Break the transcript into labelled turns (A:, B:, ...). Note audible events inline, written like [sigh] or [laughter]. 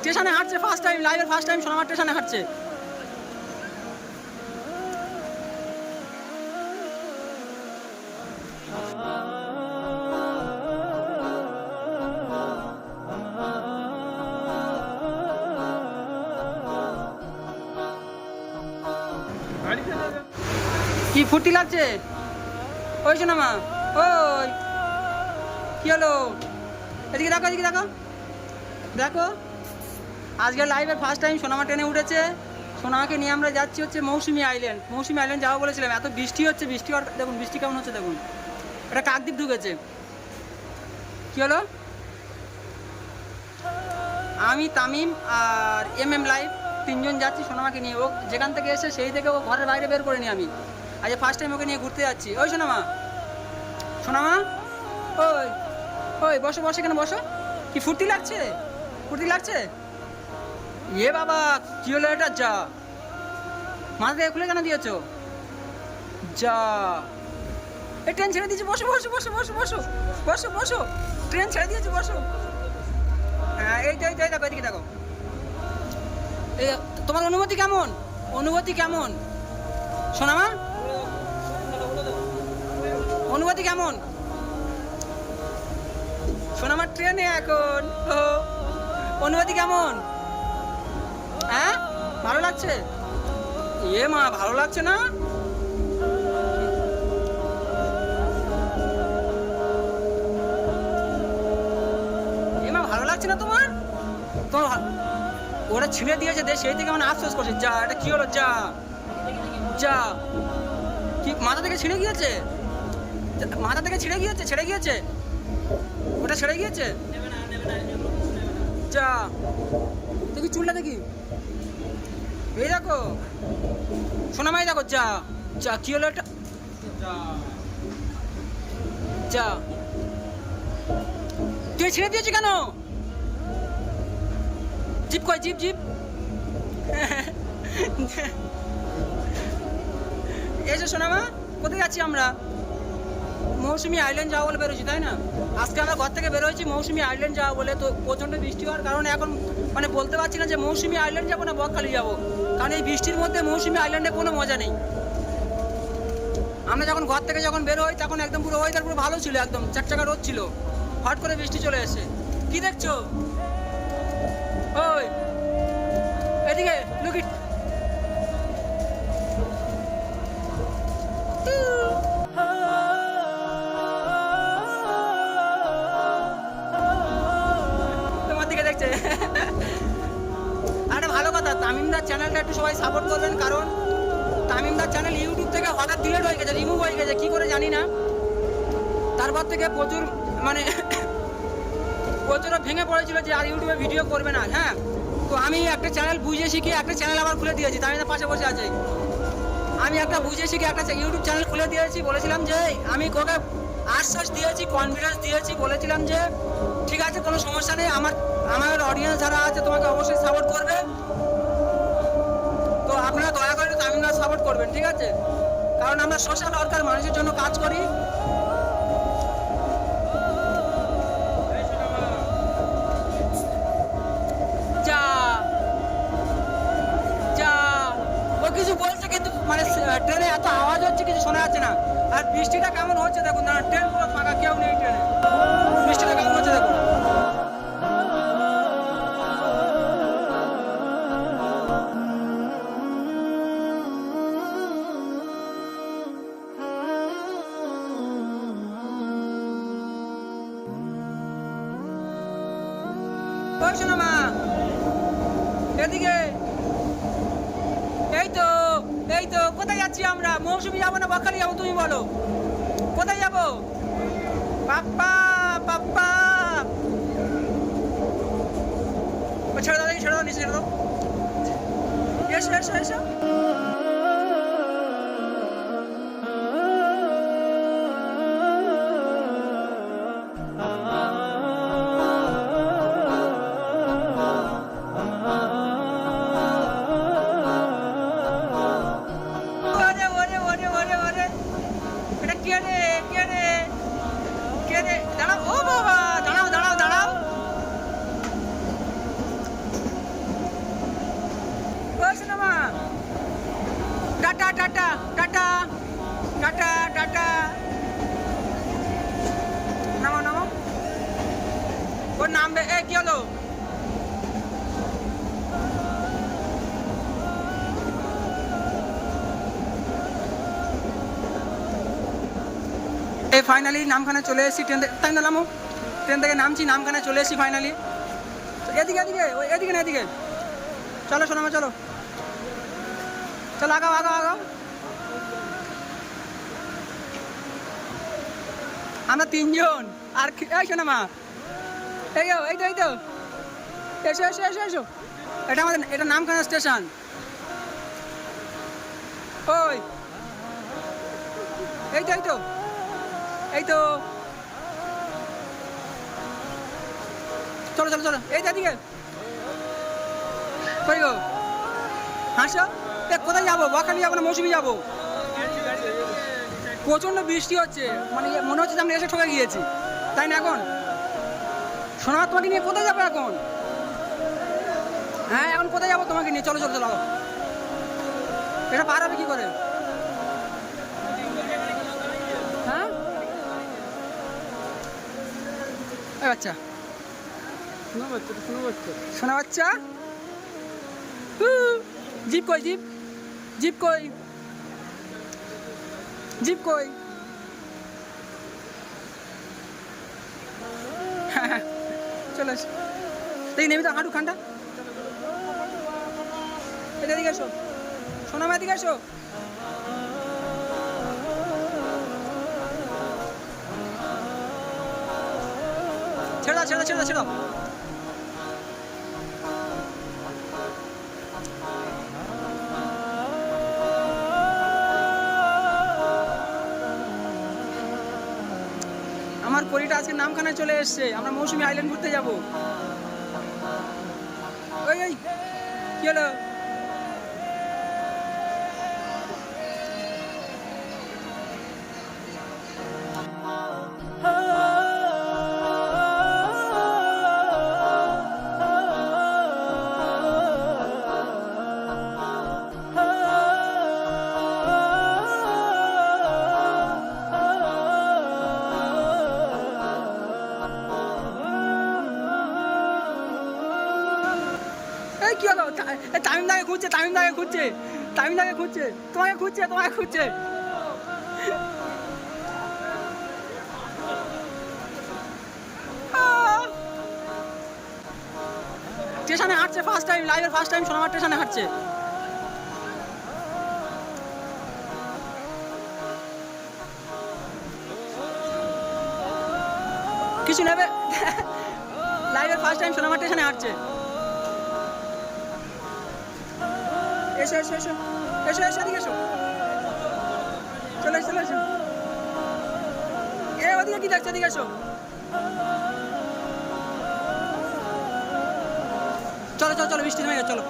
A: স্টেশনে হাঁটছে first time লাইভের ফার্স্ট টাইম সোনামার স্টেশনে হাঁটছে। কি ফুর্তি লাগছে? ওই সোনামা, ওই। কি হলো? এদিকে দেখো এদিকে দেখো। দেখো। আজকে লাইভে ফার্স্ট টাইম সোনামা ট্রেনে উঠেছে। সোনামাকে নিয়ে আমরা যাচ্ছি হচ্ছে মৌসুমি আইল্যান্ড মৌসুমি আইল্যান্ড যাব বলেছিলাম, এত বৃষ্টি হচ্ছে, বৃষ্টি দেখুন, বৃষ্টি কেমন হচ্ছে দেখুন। এটা কাকদ্বীপ ঢুকেছে। কী হলো? আমি, তামিম আর এম এম লাইভ তিনজন যাচ্ছি সোনামাকে নিয়ে। ও যেখান থেকে এসে সেই থেকে ও ঘরের বাইরে বের করে নি আমি। আজ ফার্স্ট টাইম ওকে নিয়ে ঘুরতে যাচ্ছি। ওই সোনামা। সোনামা? ওই ওই, বসো বসো এখানে, বসো। কি ফুর্তি লাগছে? ফুর্তি লাগছে? এ বাবা, কি হলো এটা? যা। মাথা থেকে খুলে কেন দিয়েছ? যা। এই ট্রেন ছেড়ে দিয়েছি, বসো বসো বসো বসো বসো বসো বসো। ট্রেন ছেড়ে দিয়েছি, বসো। হ্যাঁ এই এই দেখো, এদিকে দেখো। এই তোমার অনুভূতি কেমন? অনুভূতি কেমন? সোনামা অনুভূতি কেমন? সোনামার ট্রেনে এখন। অনুভূতি কেমন? হ্যাঁ? ভালো লাগছে? এ মা, ভালো লাগছে না? এ মা, ভালো লাগছে না তোমার? তোমার ওরা ছিঁড়ে দিয়েছে, দে সেই থেকে মানে আফসোস করছে। যা, এটা কি হলো? যা। যা। কি, মাথা থেকে ছিঁড়ে গিয়েছে? মাথা থেকে ছিঁড়ে গিয়েছে, ছেড়ে গিয়েছে? ওটা ছেড়ে গিয়েছে? যা। দেখি চুলটা দেখি? এই দেখো। সোনামাই দেখো, যা যা, কি হলো এটা? যা। তুই ছেড়ে দিয়েছি কেন? জিপ কয় জিপ জিপ? এসো সোনামা, কোথায় যাচ্ছি আমরা? মৌসুমি আইল্যান্ড যাওয়া বলে বেরোছি তাই না? আজকে আমরা ঘর থেকে বেরোয়েছি মৌসুমি আইল্যান্ড যাওয়া বলে তো প্রচণ্ড বৃষ্টি হওয়ার কারণে এখন মানে বলতে পারছি না যে মৌসুমি আইল্যান্ড যাব না বকখালি যাব। কারণ এই বৃষ্টির মধ্যে মৌসুমি আইল্যান্ডে কোনো মজা নেই। আমরা যখন ঘর থেকে যখন বের হই, তখন একদম পুরো ওয়েদার পুরো ভালো ছিল একদম চাকচাকা রোদ ছিল। হট করে বৃষ্টি চলে এসে কি দেখছ? ওই, এদিকে লুকি চ্যানেলটা একটু সবাই সাপোর্ট করবেন, কারণ তামিমদার চ্যানেল ইউটিউব থেকে হঠাৎ ডিলেট হয়ে গেছে রিমুভ হয়ে গেছে, কী করে জানি না। তারপর থেকে প্রচুর মানে [coughs] প্রচুর ভেঙে পড়েছিল যে আর ইউটিউবে ভিডিও করবে না হ্যাঁ? তো আমি একটা চ্যানেল বুঝে শিখে একটা চ্যানেল আবার খুলে দিয়েছি, তামিমদার পাশে বসে আছে। আমি একটা বুঝে শিখে একটা ইউটিউব চ্যানেল খুলে দিয়েছি, বলেছিলাম যে আমি ওকে আশ্বাস দিয়েছি কনফিডেন্স দিয়েছি, বলেছিলাম যে ঠিক আছে, কোনো সমস্যা নেই, আমার আমার অডিয়েন্স যারা আছে তোমাকে অবশ্যই সাপোর্ট করবে। আপনারা দয়া করে তামিলনাড়ু সাপোর্ট করবেন, ঠিক আছে? কারণ আমরা সোশ্যাল ওয়ার্কার মানুষের জন্য কাজ করি। যা যা। ও কিছু বলছে কিন্তু মানে ট্রেনে এত আওয়াজ হচ্ছে, কিছু শোনা যাচ্ছে না। আর বৃষ্টিটা কেমন হচ্ছে দেখুন না ট্রেন পুরো ফাঁকা, কেউ নেই ট্রেনে বৃষ্টিটা কেমন হচ্ছে দেখুন। এদিকে। এই তো এই তো, কোথায় যাচ্ছি আমরা? মৌসুমি যাব না, বকখালি যাব, তুমি বলো। কোথায় যাব? পাপ্পা পাপ্পা। ছেড়ে দাও ছেড়ে দাও, নিচে ছেড়ে দাও। এসো এসো এসো। এই ফাইনালি নামখানা চলে এসেছি, ট্রেন থেকে তাই না নামো ট্রেন থেকে নামছি, নামখানা চলে এসেছি ফাইনালি এদিকে এদিকে, ওই এদিকে না এদিকে। চলো সোনামা, চলো। চলো, আগাও আগাও আগাও। আমরা তিনজন। আর এই সোনামা। এই এই তো এই তো। এসো এসো এসো এসো। এটা আমাদের এটা নামখানা স্টেশন। ওই। এই তো এই তো। এই তো। চলো চলো চলো। এই তো এদিকে। কই গো? হাসো? এ, কোথায় যাব? বকালি যাব না মৌসুমি যাব। প্রচণ্ড বৃষ্টি হচ্ছে। মানে মনে হচ্ছে যে আমরা এসে ঠকে গিয়েছি। তাই না এখন? শোনা তোমাকে নিয়ে কোথায় যাব এখন? হ্যাঁ এখন কোথায় যাব তোমাকে নিয়ে? চলো চলো চলো এটা পার হবে কি করে? এই বাচ্চা?
B: শোনা বাচ্চা
A: জিপ কই জিপ? জিপ কই? জিপ কই? চলে এসো দেখি নেমে তো হাঁটু খানটা। এটা এদিকে এসো সোনা মা এদিকে এসো ছেড়ে দাও ছেড়ে ছেড়ে ছেড়ে দাও আমার পরিটা আজকে নামখানায় চলে এসছে। আমরা মৌসুমী আইল্যান্ড ঘুরতে যাব। ওই, কি হলো? এই কি হলো? তামিম দাকে খুঁজছে তামিম দাকে খুঁজছে তামিম দাকে খুঁজছে, তোমাকে খুঁজছে তোমাকে খুঁজছে। স্টেশনে হাঁটছে ফার্স্ট টাইম লাইভের ফার্স্ট টাইম সোনামার স্টেশনে হাঁটছে। কিছু নেবে? লাইভের ফার্স্ট টাইম সোনামার স্টেশনে হাঁটছে। এসো এসো এসো এসো এসো এদিকে এসো চলে চলে এসো এ ওদিকে কি দেখছ এদিকে এসো চলো চলো চলো বৃষ্টি থেমে গেছে, চলো।